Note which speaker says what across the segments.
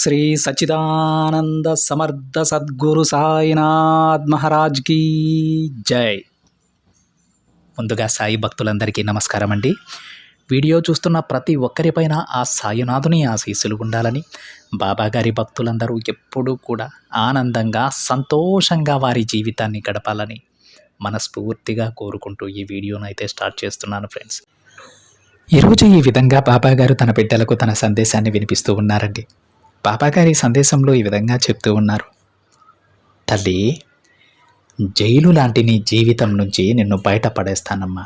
Speaker 1: శ్రీ సచిదానంద సమర్థ సద్గురు సాయినాథ్ మహారాజ్ కీ జై. ముందుగా సాయి భక్తులందరికీ నమస్కారం అండి. వీడియో చూస్తున్న ప్రతి ఒక్కరిపైన ఆ సాయినాథుని ఆశీస్సులు ఉండాలని బాబాగారి భక్తులందరూ ఎప్పుడూ కూడా ఆనందంగా సంతోషంగా వారి జీవితాన్ని గడపాలని మనస్ఫూర్తిగా కోరుకుంటూ ఈ వీడియోను అయితే స్టార్ట్ చేస్తున్నాను ఫ్రెండ్స్. ఈరోజు ఈ విధంగా బాబాగారు తన బిడ్డలకు తన సందేశాన్ని వినిపిస్తూ ఉన్నారండి. బాబాగారి సందేశంలో ఈ విధంగా చెప్తూ ఉన్నారు. తల్లి జైలు లాంటి నీ జీవితం నుంచి నిన్ను బయటపడేస్తానమ్మా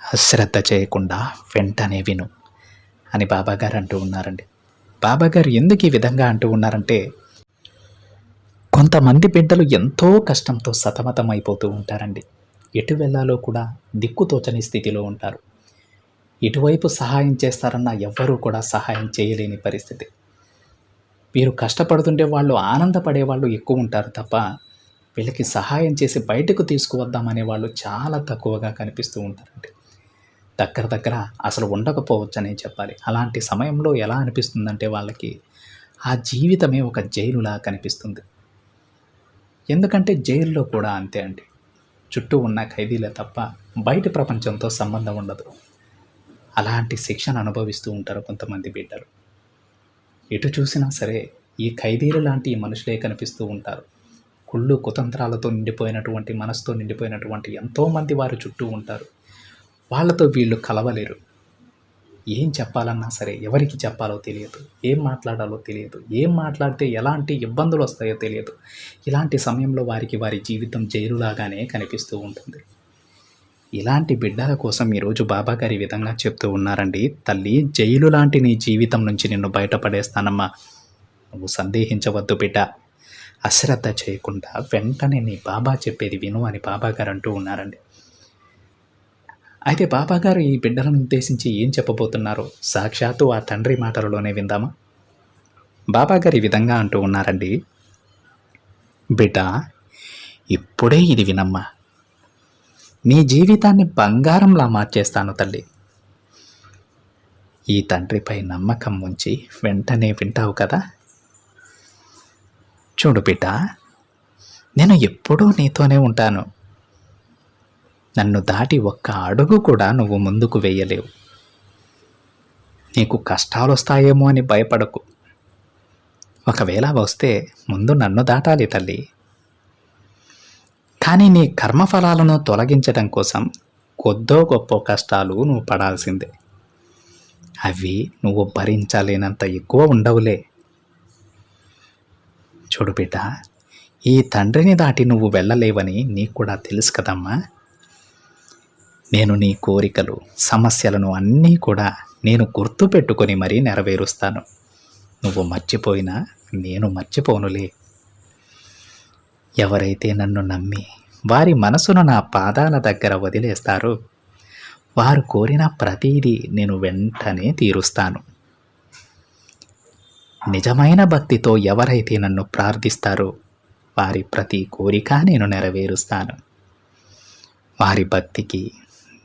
Speaker 1: అశ్రద్ధ చేయకుండా వెంటనే విను అని బాబాగారు అంటూ ఉన్నారండి. బాబాగారు ఎందుకు ఈ విధంగా అంటూ ఉన్నారంటే కొంతమంది బిడ్డలు ఎంతో కష్టంతో సతమతం అయిపోతూ ఉంటారండి. ఎటు వెళ్ళాలో కూడా దిక్కుతోచని స్థితిలో ఉంటారు. ఇటువైపు సహాయం చేస్తారన్న ఎవ్వరూ కూడా సహాయం చేయలేని పరిస్థితి. మీరు కష్టపడుతుంటే వాళ్ళు ఆనందపడే వాళ్ళు ఎక్కువ ఉంటారు తప్ప వీళ్ళకి సహాయం చేసి బయటకు తీసుకువద్దామనే వాళ్ళు చాలా తక్కువగా కనిపిస్తూ ఉంటారండి దగ్గర దగ్గర అసలు ఉండకపోవచ్చనే చెప్పాలి. అలాంటి సమయంలో ఎలా అనిపిస్తుందంటే వాళ్ళకి ఆ జీవితమే ఒక జైలులా కనిపిస్తుంది. ఎందుకంటే జైల్లో కూడా అంతే అండి. చుట్టూ ఉన్న ఖైదీలే తప్ప బయట ప్రపంచంతో సంబంధం ఉండదు. అలాంటి శిక్షను అనుభవిస్తూ ఉంటారు కొంతమంది బిడ్డలు. ఎటు చూసినా సరే ఈ ఖైదీలు లాంటి మనుషులే కనిపిస్తూ ఉంటారు. కుళ్ళు కుతంత్రాలతో నిండిపోయినటువంటి మనసుతో నిండిపోయినటువంటి ఎంతోమంది వారు చుట్టూ ఉంటారు. వాళ్ళతో వీళ్ళు కలవలేరు. ఏం చెప్పాలన్నా సరే ఎవరికి చెప్పాలో తెలియదు. ఏం మాట్లాడాలో తెలియదు. ఏం మాట్లాడితే ఎలాంటి ఇబ్బందులు వస్తాయో తెలియదు. ఇలాంటి సమయంలో వారికి వారి జీవితం జైలులాగానే కనిపిస్తూ ఉంటుంది. ఇలాంటి బిడ్డల కోసం ఈరోజు బాబా గారి ఈ విధంగా చెప్తూ ఉన్నారండి తల్లి జైలు లాంటి నీ జీవితం నుంచి నిన్ను బయటపడేస్తానమ్మా. నువ్వు సందేహించవద్దు బిడ్డ. అశ్రద్ధ చేయకుండా వెంటనే నీ బాబా చెప్పేది విను అని బాబా గారు అంటూ ఉన్నారండి. అయితే బాబా గారు ఈ బిడ్డలను ఉద్దేశించి ఏం చెప్పబోతున్నారు? సాక్షాత్తు ఆ తండ్రి మాటలలోనే విందామా? బాబా గారు ఈ విధంగా అంటూ ఉన్నారండి బిడ్డ ఇప్పుడే ఇది వినమ్మా. నీ జీవితాన్ని బంగారంలా మార్చేస్తాను తల్లి. ఈ తండ్రిపై నమ్మకం ఉంచి వెంటనే వింటావు కదా. చూడు బిడ్డ నేను ఎప్పుడూ నీతోనే ఉంటాను. నన్ను దాటి ఒక్క అడుగు కూడా నువ్వు ముందుకు వేయలేవు. నీకు కష్టాలు వస్తాయేమో అని భయపడకు. ఒకవేళ వస్తే ముందు నన్ను దాటాలి తల్లి. కానీ నీ కర్మఫలాలను తొలగించడం కోసం కొద్దో గొప్ప కష్టాలు నువ్వు పడాల్సిందే. అవి నువ్వు భరించలేనంత ఎక్కువ ఉండవులే. చూడు బిడ్డ ఈ తండ్రిని దాటి నువ్వు వెళ్ళలేవని నీకు కూడా తెలుసు కదమ్మా. నేను నీ కోరికలు సమస్యలను అన్నీ కూడా నేను గుర్తుపెట్టుకొని మరీ నెరవేరుస్తాను. నువ్వు మర్చిపోయినా నేను మర్చిపోనులే. ఎవరైతే నన్ను నమ్మి వారి మనసును నా పాదాల దగ్గర వదిలేస్తారో వారు కోరిన ప్రతీదీ నేను వెంటనే తీరుస్తాను. నిజమైన భక్తితో ఎవరైతే నన్ను ప్రార్థిస్తారో వారి ప్రతి కోరిక నేను నెరవేరుస్తాను. వారి భక్తికి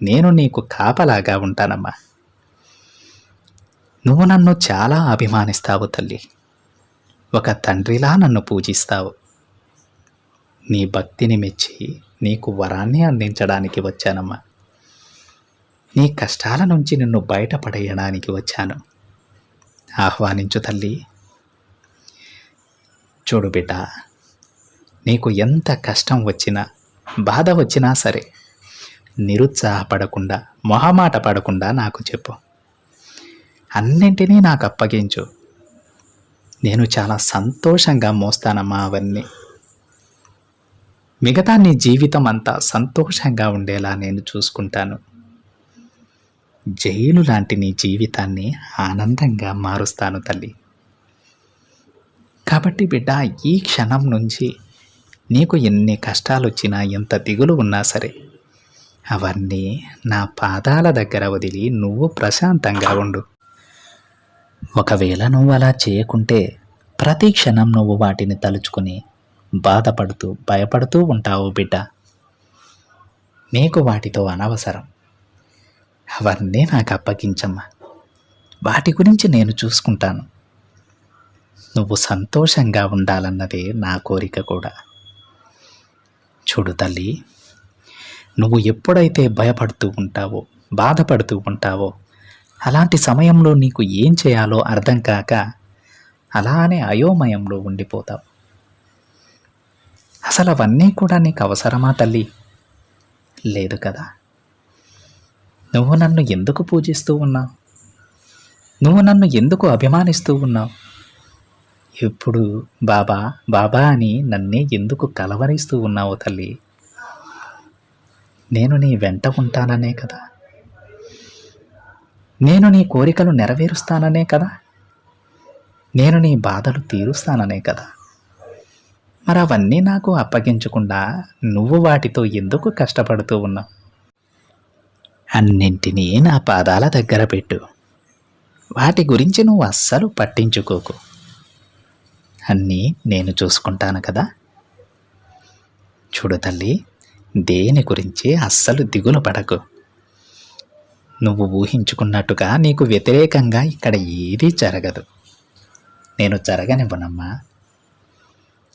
Speaker 1: నేను నీకు కాపలాగా ఉంటానమ్మా. నువ్వు నన్ను చాలా అభిమానిస్తావు తల్లి. ఒక తండ్రిలా నన్ను పూజిస్తావు. నీ భక్తిని మెచ్చి నీకు వరాన్ని అందించడానికి వచ్చానమ్మా. నీ కష్టాల నుంచి నిన్ను బయటపడేయడానికి వచ్చాను. ఆహ్వానించు తల్లి. చూడు బిడ్డ నీకు ఎంత కష్టం వచ్చినా బాధ వచ్చినా సరే నిరుత్సాహపడకుండా మొహమాట పడకుండా నాకు చెప్పు. అన్నింటినీ నాకు అప్పగించు. నేను చాలా సంతోషంగా మోస్తానమ్మా అవన్నీ. మిగతా నీ జీవితం అంతా సంతోషంగా ఉండేలా నేను చూసుకుంటాను. జైలు లాంటి నీ జీవితాన్ని ఆనందంగా మారుస్తాను తల్లి. కాబట్టి బిడ్డ ఈ క్షణం నుంచి నీకు ఎన్ని కష్టాలు వచ్చినా ఎంత దిగులు ఉన్నా సరే అవన్నీ నా పాదాల దగ్గర వదిలి నువ్వు ప్రశాంతంగా ఉండు. ఒకవేళ నువ్వు అలా చేయకుంటే ప్రతి క్షణం నువ్వు వాటిని తలుచుకుని బాధపడుతూ భయపడుతూ ఉంటావు బిడ్డ. నీకు వాటితో అనవసరం. అవన్నీ నాకు అప్పగించమ్మా. వాటి గురించి నేను చూసుకుంటాను. నువ్వు సంతోషంగా ఉండాలన్నదే నా కోరిక కూడా. చూడు తల్లి నువ్వు ఎప్పుడైతే భయపడుతూ ఉంటావో బాధపడుతూ ఉంటావో అలాంటి సమయంలో నీకు ఏం చేయాలో అర్థం కాక అలానే అయోమయంలో ఉండిపోతావు. అసలు అవన్నీ కూడా నీకు అవసరమా తల్లి? లేదు కదా. నువ్వు నన్ను ఎందుకు పూజిస్తూ ఉన్నావు? నువ్వు నన్ను ఎందుకు అభిమానిస్తూ ఉన్నావు? ఎప్పుడు బాబా బాబా అని నన్నే ఎందుకు కలవరిస్తూ ఉన్నావు తల్లి? నేను నీ వెంట ఉంటాననే కదా. నేను నీ కోరికలు నెరవేరుస్తాననే కదా. నేను నీ బాధలు తీరుస్తాననే కదా. మరి అవన్నీ నాకు అప్పగించకుండా నువ్వు వాటితో ఎందుకు కష్టపడుతూ ఉన్నావు? అన్నింటినీ నా పాదాల దగ్గర పెట్టు. వాటి గురించి నువ్వు అస్సలు పట్టించుకోకు. అన్నీ నేను చూసుకుంటాను కదా? చూడు తల్లి దేని గురించి అస్సలు దిగులు పడకు. నువ్వు ఊహించుకున్నట్టుగా నీకు వ్యతిరేకంగా ఇక్కడ ఏదీ జరగదు. నేను జరగనివ్వనమ్మా.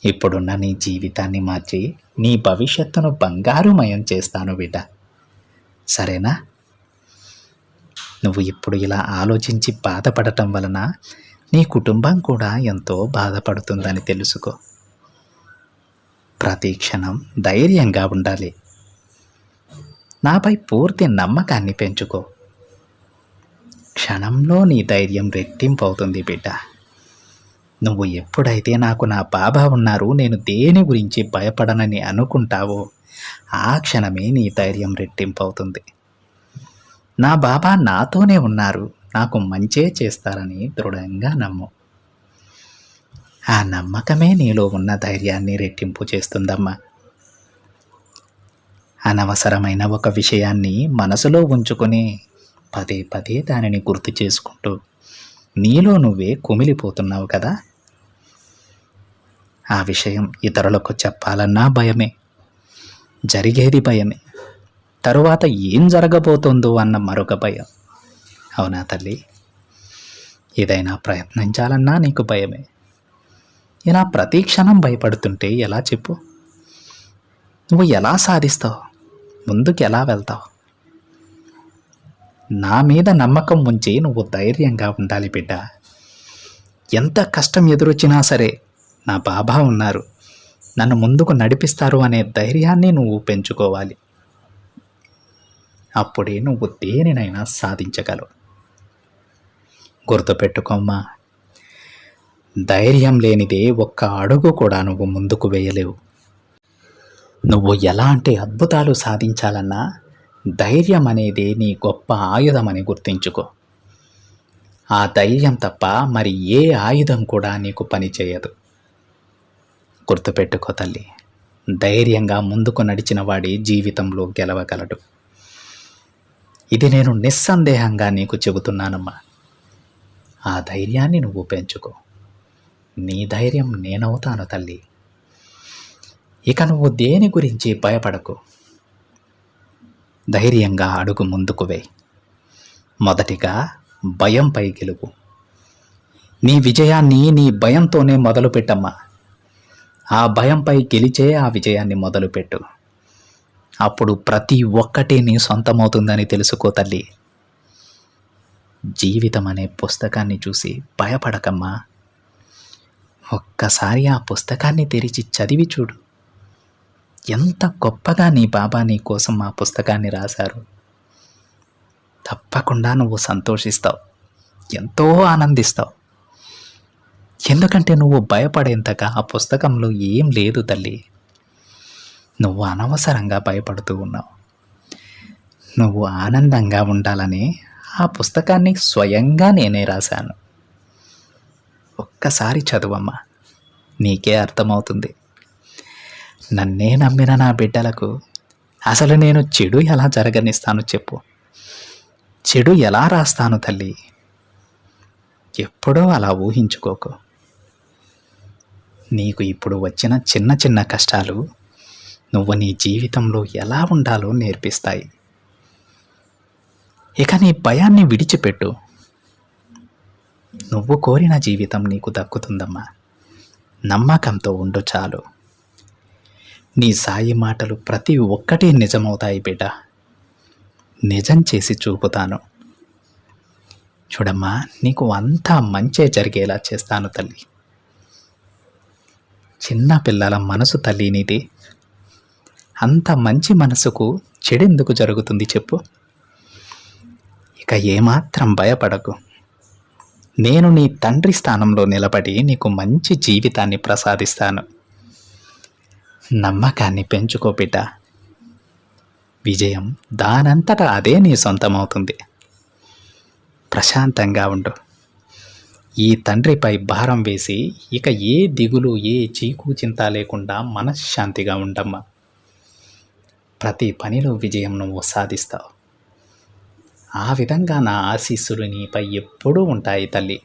Speaker 1: ఇప్పుడున్న నీ జీవితాన్ని మార్చి నీ భవిష్యత్తును బంగారుమయం చేస్తాను బిడ్డ. సరేనా? నువ్వు ఇప్పుడు ఇలా ఆలోచించి బాధపడటం వలన నీ కుటుంబం కూడా ఎంతో బాధపడుతుందని తెలుసుకో. ప్రతి క్షణం ధైర్యంగా ఉండాలి. నాపై పూర్తి నమ్మకాన్ని పెంచుకో. క్షణంలో నీ ధైర్యం రెట్టింపు అవుతుంది బిడ్డ. నువ్వు ఎప్పుడైతే నాకు నా బాబా ఉన్నారు నేను దేని గురించి భయపడనని అనుకుంటావో ఆ క్షణమే నీ ధైర్యం రెట్టింపు అవుతుంది నా బాబా నాతోనే ఉన్నారు నాకు మంచే చేస్తారని దృఢంగా నమ్ము. ఆ నమ్మకమే నీలో ఉన్న ధైర్యాన్ని రెట్టింపు చేస్తుందమ్మా. అనవసరమైన ఒక విషయాన్ని మనసులో ఉంచుకొని పదే పదే దానిని గుర్తు చేసుకుంటూ నీలో నువ్వే కుమిలిపోతున్నావు కదా? ఆ విషయం ఇతరులకు చెప్పాలన్నా భయమే. జరిగేది భయమే. తరువాత ఏం జరగబోతుందో అన్న మరొక భయం. అవునా తల్లి? ఏదైనా ప్రయత్నించాలన్నా నీకు భయమే. ఇలా ప్రతి క్షణం భయపడుతుంటే ఎలా చెప్పు? నువ్వు ఎలా సాధిస్తావు? ముందుకు ఎలా వెళ్తావు? నా మీద నమ్మకం ఉంచి నువ్వు ధైర్యంగా ఉండాలి బిడ్డ. ఎంత కష్టం ఎదురొచ్చినా సరే నా బాబా ఉన్నారు. నన్ను ముందుకు నడిపిస్తారు అనే ధైర్యాన్ని నువ్వు పెంచుకోవాలి. అప్పుడే నువ్వు దేనినైనా సాధించగలవు. గుర్తుపెట్టుకోమ్మా ధైర్యం లేనిదే ఒక్క అడుగు కూడా నువ్వు ముందుకు వేయలేవు. నువ్వు ఎలాంటి అద్భుతాలు సాధించాలన్నా ధైర్యం అనేది నీ గొప్ప ఆయుధమని గుర్తించుకో. ఆ ధైర్యం తప్ప మరి ఏ ఆయుధం కూడా నీకు పనిచేయదు గుర్తుపెట్టుకో తల్లి ధైర్యంగా ముందుకు నడిచిన వాడి జీవితంలో గెలవగలడు. ఇది నేను నిస్సందేహంగా నీకు చెబుతున్నానమ్మా. ఆ ధైర్యాన్ని నువ్వు పెంచుకో. నీ ధైర్యం నేనవుతాను తల్లి. ఇక నువ్వు దేని గురించి భయపడకు. ధైర్యంగా అడుగు ముందుకు వేయి. మొదటిగా భయంపై గెలుపు. నీ విజయాన్ని నీ భయంతోనే మొదలుపెట్టమ్మా. ఆ భయంపై గెలిచే ఆ విజయాన్ని మొదలుపెట్టు. అప్పుడు ప్రతి ఒక్కటి నీ సొంతమవుతుందని తెలుసుకో తల్లి. జీవితం అనే పుస్తకాన్ని చూసి భయపడకమ్మా. ఒక్కసారి ఆ పుస్తకాన్ని తెరిచి చదివి చూడు. ఎంత గొప్పగా నీ బాబా నీ కోసం ఆ పుస్తకాన్ని రాశారు? తప్పకుండా నువ్వు సంతోషిస్తావు. ఎంతో ఆనందిస్తావు. ఎందుకంటే నువ్వు భయపడేంతగా ఆ పుస్తకంలో ఏం లేదు తల్లి. నువ్వు అనవసరంగా భయపడుతూ ఉన్నావు. నువ్వు ఆనందంగా ఉండాలని ఆ పుస్తకాన్ని స్వయంగా నేనే రాశాను. ఒక్కసారి చదువమ్మా. నీకే అర్థమవుతుంది. నన్నే నమ్మిన నా బిడ్డలకు అసలు నేను చెడు ఎలా జరగనిస్తాను చెప్పు. చెడు ఎలా రాస్తాను తల్లి? ఎప్పుడో అలా ఊహించుకోకు. నీకు ఇప్పుడు వచ్చిన చిన్న చిన్న కష్టాలు నువ్వు నీ జీవితంలో ఎలా ఉండాలో నేర్పిస్తాయి. ఇక నీ భయాన్ని విడిచిపెట్టు. నువ్వు కోరిన జీవితం నీకు దక్కుతుందమ్మా. నమ్మకంతో ఉండు చాలు. నీ సాయి మాటలు ప్రతి ఒక్కటి నిజమవుతాయి బిడ్డ. నిజం చేసి చూపుతాను. చూడమ్మా నీకు అంతా మంచే జరిగేలా చేస్తాను తల్లి. చిన్న పిల్లల మనసు తల్లి నీది. అంత మంచి మనసుకు చెడెందుకు జరుగుతుంది చెప్పు. ఇక ఏమాత్రం భయపడకు. నేను నీ తండ్రి స్థానంలో నిలబడి నీకు మంచి జీవితాన్ని ప్రసాదిస్తాను. నమ్మకాన్ని పెంచుకో బిడ్డ. విజయం దానంతటా అదే నీ సొంతమవుతుంది. ప్రశాంతంగా ఉండు. ఈ తండ్రిపై భారం వేసి ఇక ఏ దిగులు ఏ చీకు చింత లేకుండా మనశ్శాంతిగా ఉండమ్మా. ప్రతి పనిలో విజయం నువ్వు సాధిస్తావు. ఆ విధంగా నా ఆశీస్సులు నీపై ఎప్పుడూ ఉంటాయి తల్లి.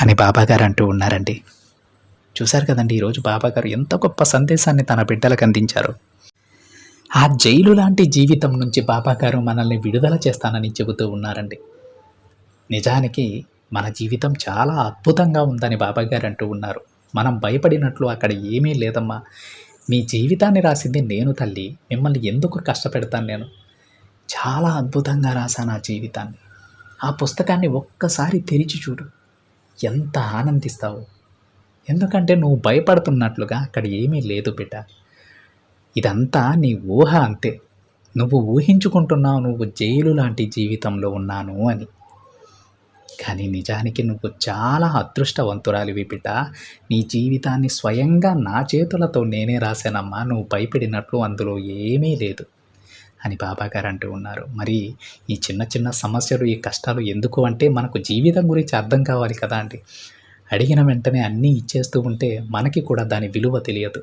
Speaker 1: అని బాబాగారు అంటూ ఉన్నారండి. చూశారు కదండి ఈరోజు బాబాగారు ఎంత గొప్ప సందేశాన్ని తన బిడ్డలకు అందించారు. ఆ జైలు లాంటి జీవితం నుంచి బాబాగారు మనల్ని విడుదల చేస్తానని చెబుతూ ఉన్నారండి. నిజానికి మన జీవితం చాలా అద్భుతంగా ఉందని బాబాగారు అంటూ ఉన్నారు. మనం భయపడినట్లు అక్కడ ఏమీ లేదమ్మా. మీ జీవితాన్ని రాసింది నేను తల్లి మిమ్మల్ని ఎందుకు కష్టపెడతాను నేను? చాలా అద్భుతంగా రాశాను ఆ జీవితాన్ని. ఆ పుస్తకాన్ని ఒక్కసారి తెరిచి చూడు. ఎంత ఆనందిస్తావు. ఎందుకంటే నువ్వు భయపడుతున్నట్లుగా అక్కడ ఏమీ లేదు బిడ్డ. ఇదంతా నీ ఊహ అంతే. నువ్వు ఊహించుకుంటున్నావు నువ్వు జైలు లాంటి జీవితంలో ఉన్నాను అని. కానీ నిజానికి నువ్వు చాలా అదృష్టవంతురాలివి బిడ్డ. నీ జీవితాన్ని స్వయంగా నా చేతులతో నేనే రాశానమ్మా. నువ్వు భయపడినట్లు అందులో ఏమీ లేదు అని బాబాగారు అంటూ ఉన్నారు. మరి ఈ చిన్న చిన్న సమస్యలు ఈ కష్టాలు ఎందుకు అంటే మనకు జీవితం గురించి అర్థం కావాలి కదా అండి. అడిగిన వెంటనే అన్నీ ఇచ్చేస్తూ ఉంటే మనకి కూడా దాని విలువ తెలియదు.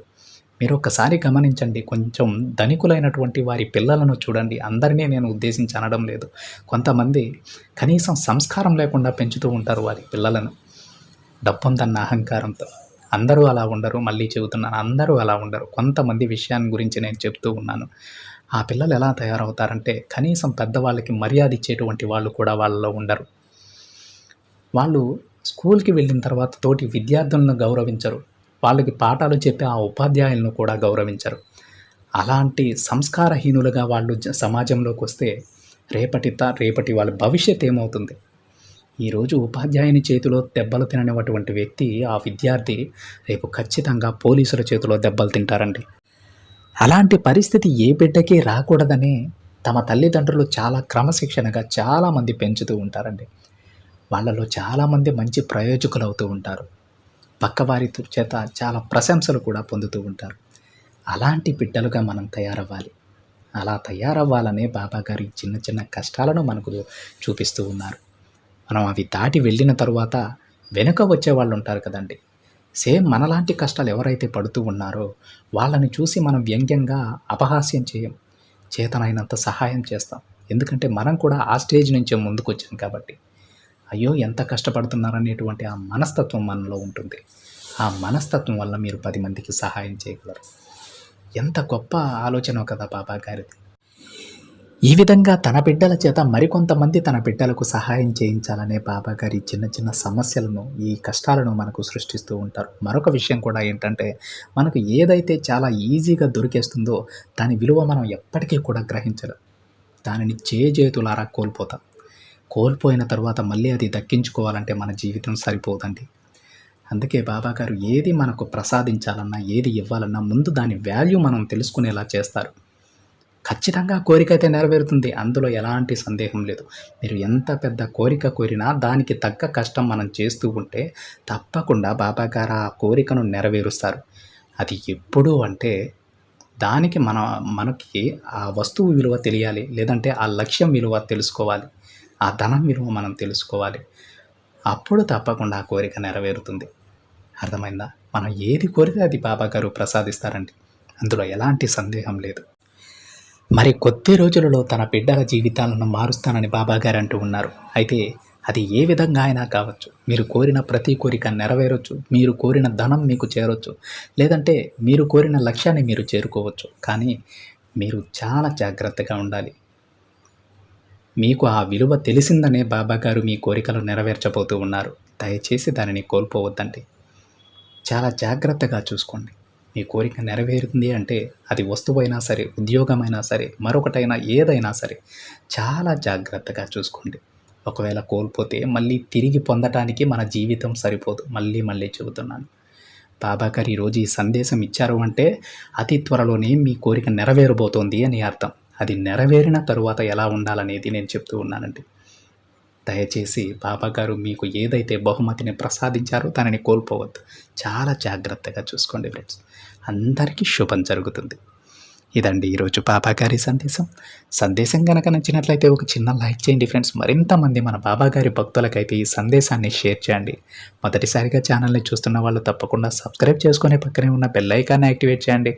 Speaker 1: మీరు ఒకసారి గమనించండి కొంచెం ధనికులైనటువంటి వారి పిల్లలను చూడండి. అందరినీ నేను ఉద్దేశించి అనడం లేదు. కొంతమంది కనీసం సంస్కారం లేకుండా పెంచుతూ ఉంటారు వారి పిల్లలను. డబ్బుందన్న అహంకారంతో. అందరూ అలా ఉండరు మళ్ళీ చెబుతున్నాను అందరూ అలా ఉండరు. కొంతమంది విషయాన్ని గురించి నేను చెప్తూ ఉన్నాను. ఆ పిల్లలు ఎలా తయారవుతారంటే కనీసం పెద్దవాళ్ళకి మర్యాద ఇచ్చేటువంటి వాళ్ళు కూడా వాళ్ళలో ఉండరు. వాళ్ళు స్కూల్కి వెళ్ళిన తర్వాత తోటి విద్యార్థులను గౌరవించరు. వాళ్ళకి పాఠాలు చెప్పే ఆ ఉపాధ్యాయులను కూడా గౌరవించరు. అలాంటి సంస్కారహీనులుగా వాళ్ళు సమాజంలోకి వస్తే రేపటి రేపటి వాళ్ళ భవిష్యత్ ఏమవుతుంది? ఈరోజు ఉపాధ్యాయుని చేతిలో దెబ్బలు తిననివ్వటువంటి వ్యక్తి ఆ విద్యార్థి రేపు ఖచ్చితంగా పోలీసుల చేతిలో దెబ్బలు తింటారండి. అలాంటి పరిస్థితి ఏ బిడ్డకి రాకూడదని తమ తల్లిదండ్రులు చాలా క్రమశిక్షణగా చాలామంది పెంచుతూ ఉంటారండి. వాళ్ళలో చాలామంది మంచి ప్రయోజకులు అవుతూ ఉంటారు పక్కవారి చేత చాలా ప్రశంసలు కూడా పొందుతూ ఉంటారు. అలాంటి బిడ్డలుగా మనం తయారవ్వాలి. అలా తయారవ్వాలనే బాబాగారి చిన్న చిన్న కష్టాలను మనకు చూపిస్తూ ఉన్నారు. మనం అవి దాటి వెళ్ళిన తరువాత వెనుక వచ్చే వాళ్ళు ఉంటారు కదండి. సేమ్ మనలాంటి కష్టాలు ఎవరైతే పడుతూ ఉన్నారో వాళ్ళని చూసి మనం వ్యంగ్యంగా అపహాస్యం చేయం. చేతనైనంత సహాయం చేస్తాం. ఎందుకంటే మనం కూడా ఆ స్టేజ్ నుంచే ముందుకు వచ్చాం కాబట్టి. అయ్యో ఎంత కష్టపడుతున్నారనేటువంటి ఆ మనస్తత్వం మనలో ఉంటుంది. ఆ మనస్తత్వం వల్ల మీరు పది మందికి సహాయం చేయగలరు. ఎంత గొప్ప ఆలోచన కదా బాబా గారిది. ఈ విధంగా తన బిడ్డల చేత మరికొంతమంది తన బిడ్డలకు సహాయం చేయించాలనే బాబా గారి చిన్న చిన్న సమస్యలను ఈ కష్టాలను మనకు సృష్టిస్తూ ఉంటారు. మరొక విషయం కూడా ఏంటంటే మనకు ఏదైతే చాలా ఈజీగా దొరికేస్తుందో దాని విలువ మనం ఎప్పటికీ కూడా గ్రహించలేం. దానిని చేజేతులారా కోల్పోతాం. కోల్పోయిన తర్వాత మళ్ళీ అది దక్కించుకోవాలంటే మన జీవితం సరిపోదండి. అందుకే బాబా గారు ఏది మనకు ప్రసాదించాలన్నా ఏది ఇవ్వాలన్నా ముందు దాని వాల్యూ మనం తెలుసుకునేలా చేస్తారు. ఖచ్చితంగా కోరిక అయితే నెరవేరుతుంది. అందులో ఎలాంటి సందేహం లేదు. మీరు ఎంత పెద్ద కోరిక కోరినా దానికి తగ్గ కష్టం మనం చేస్తూ ఉంటే తప్పకుండా బాబా గారు ఆ కోరికను నెరవేరుస్తారు. అది ఎప్పుడు అంటే దానికి మన మనకి ఆ వస్తువు విలువ తెలియాలి. లేదంటే ఆ లక్ష్యం విలువ తెలుసుకోవాలి. ఆ ధనం విలువ మనం తెలుసుకోవాలి. అప్పుడు తప్పకుండా ఆ కోరిక నెరవేరుతుంది. అర్థమైందా? మనం ఏది కోరితే అది బాబా గారు ప్రసాదిస్తారండి. అందులో ఎలాంటి సందేహం లేదు. మరి కొద్ది రోజులలో తన బిడ్డల జీవితాలను మారుస్తానని బాబా గారు అంటూ ఉన్నారు. అయితే అది ఏ విధంగా అయినా కావచ్చు. మీరు కోరిన ప్రతి కోరిక నెరవేరొచ్చు. మీరు కోరిన ధనం మీకు చేరొచ్చు. లేదంటే మీరు కోరిన లక్ష్యాన్ని మీరు చేరుకోవచ్చు. కానీ మీరు చాలా జాగ్రత్తగా ఉండాలి. మీకు ఆ విలువ తెలిసిందనే బాబాగారు మీ కోరికలు నెరవేర్చబోతూ ఉన్నారు. దయచేసి దానిని కోల్పోవద్దండి. చాలా జాగ్రత్తగా చూసుకోండి. మీ కోరిక నెరవేరుతుంది అంటే అది వస్తువైనా సరే ఉద్యోగమైనా సరే మరొకటైనా ఏదైనా సరే చాలా జాగ్రత్తగా చూసుకోండి. ఒకవేళ కోల్పోతే మళ్ళీ తిరిగి పొందటానికి మన జీవితం సరిపోదు. మళ్ళీ మళ్ళీ చెబుతున్నాను. బాబా గారు ఈరోజు ఈ సందేశం ఇచ్చారు అంటే అతి త్వరలోనే మీ కోరిక నెరవేరబోతోంది అని అర్థం. అది నెరవేరిన తరువాత ఎలా ఉండాలనేది నేను చెప్తూ ఉన్నానండి. దయచేసి బాబాగారు మీకు ఏదైతే బహుమతిని ప్రసాదించారో దానిని కోల్పోవద్దు. చాలా జాగ్రత్తగా చూసుకోండి ఫ్రెండ్స్. అందరికీ శుభం జరుగుతుంది. ఇదండి ఈరోజు బాబాగారి సందేశం. సందేశం కనుక నచ్చినట్లయితే ఒక చిన్న లైక్ చేయండి ఫ్రెండ్స్. మరింతమంది మన బాబాగారి భక్తులకైతే ఈ సందేశాన్ని షేర్ చేయండి. మొదటిసారిగా ఛానల్ని చూస్తున్న వాళ్ళు తప్పకుండా సబ్స్క్రైబ్ చేసుకునే పక్కనే ఉన్న బెల్ ఐకాన్ని యాక్టివేట్ చేయండి.